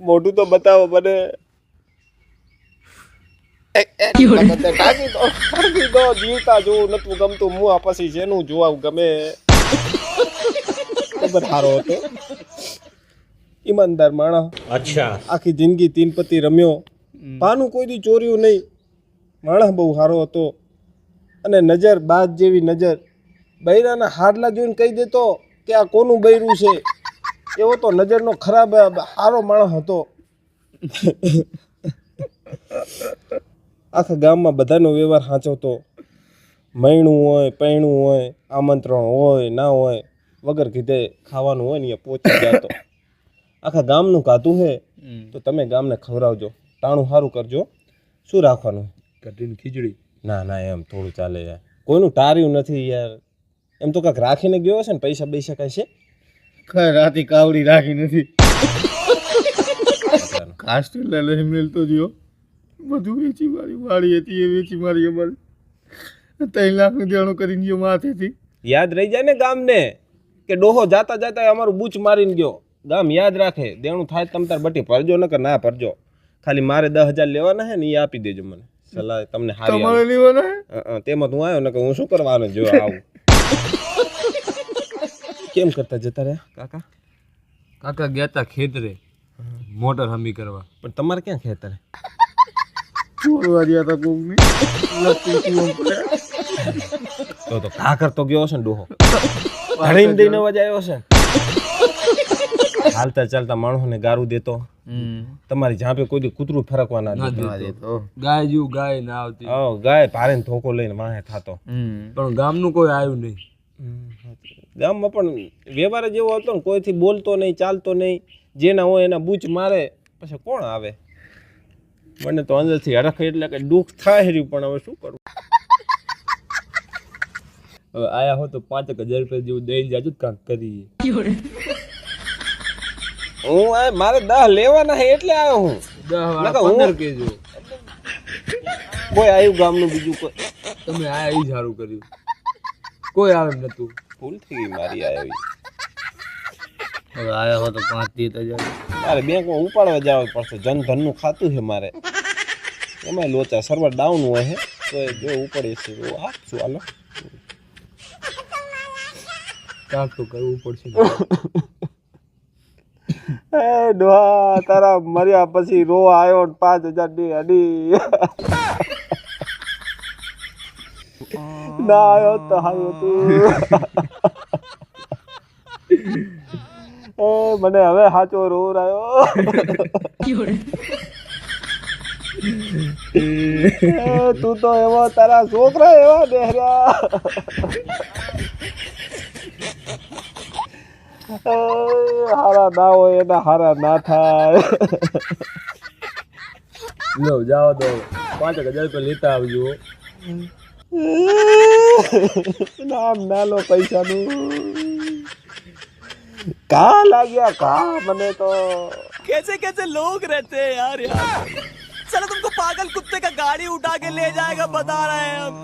મોઢું તો બતાવો મને. ટાંકી દો ટાંકી દો જીવતા જોવું નતું ગમતું. હું આ પછી શેનું જોવા ગમે ખબર હારો હતો. ઈમાનદાર માણસ. અચ્છા. આખી જિંદગી તીન પતિ રમ્યો પાનું કોઈ દી ચોર્યું નહીં. માણસ બહુ સારો હતો. અને નજર બાદ જેવી નજર. બૈરાના હાડલા જોઈને કહી દેતો કે આ કોનું બૈરું છે? એવો તો નજરનો ખરાબ સારો માણસ હતો. આખા ગામમાં બધાનો વ્યવહાર સાચવતો. મૈણું હોય પૈણું હોય આમંત્રણ હોય ના હોય વગર કીધે ખાવાનું હોય ને એ પહોંચી જતો. આખા ગામનું કાતું છે તો તમે ગામને ખવડાવજો. ટાણું સારું કરજો. શું રાખવાનું? કઢીને ખીચડી. ના ના એમ થોડું ચાલે યાર. કોઈનું ટાર્યું નથી યાર. એમ તો કાંઈક રાખીને ગયો હશે ને પૈસા પૈસા કાંઈ છે? રાતી કાવડી રાખી નથી. લઈ મેલતો જો. બધું વેચી મારી વાળી હતી એ વેચી મારી અમારે. ત્રણ લાખનું દેણું કરીને ગયો માથેથી યાદ રહી જાય ને ગામને કે ડોહો જાતા જાતા અમારું બૂચ મારીને ગયો. ગામ યાદ રાખે દેણું થાય તમ તાર બટી ભરજો નકર ના ભરજો. ખાલી મારે દસ હજાર લેવાના હે ને એ આપી દેજો મને. સલાહ તમને હારી તમારે. લેવાના હે? તેમાં હું આવ્યો નકર હું શું કરવાનો જો આવું. કેમ કરતા જતા રહ્યા? કાકા? કાકા ગયા તા ખેતરે. મોટર હમી કરવા. પણ તમારે ક્યાં ખેતરે? છોડવા ગયા હતા કોકની. તો તો ઘા કરતો ગયો હશે ને ડોહો. ધણીને દઈને અવાજ આવ્યો હશે હાલતા ચાલતા માણસોને ગારું દેતો. તમારી ઝાંપે કોઈ દી કૂતરું ફરકવા ના દેતો. ગાય જેવું ગાય ના આવતી. હા ગાય ભારે ને ધોકો લઈને વાહે થતો. પણ ગામનું કોઈ આવ્યું નહીં. ગામમાં પણ વ્યવહાર જેવો હતો ને કોઈથી બોલતો નહીં ચાલતો નહીં જેના હોય એના બૂચ મારે પછી કોણ આવે? મને તો અંદરથી હરખ એટલે કે દુઃખ થાય રહ્યું પણ હવે શું કરવું હવે આયા હો તો પાંચ હજાર રૂપિયા જેવું દઈ જાજુ કાંક કરીએ. હું આ મારે દહ લેવાના છે એટલે આવ્યો હું. દહ પંદર કેજો. કોઈ આવ્યું ગામનું બીજું કોઈ તમે આયા ઈ સારું કર્યું. કોઈ આવે એમ નતું. ભૂલ થઈ ગઈ મારી આવી. હવે આયા હો તો પાંચ ત્રીસ હજાર મારે બેંકમાં ઉપાડવા જવું પડશે. જનધનનું ખાતું છે મારે. એમાં લોચા સર્વર ડાઉન હોય છે તો એ જો ઉપાડીએ છે તો આપશું હાલો? કાંક તો કરવું પડશે. એ ડોહા તારા મર્યા પછી રો આવ્યો ને પાંચ હજારની અડી. આવ્યો તો આવ્યો તું એ મને હવે સાચો રોર આવ્યો તું તો એવો તારા છોકરા એવા દેહર્યા એ, હારા ના હોય એના હારા ના થાય. લો જાઓ તો પાંચ હજાર રૂપિયા લેતા આવજો. નામ ના લો પૈસાનું કા લાગ્યા કા મને તો कैसे कैसे लोग रहते हैं यार यार चलो तुमको पागल कुत्ते का गाड़ी उठा के ले जाएगा बता रहे हैं हम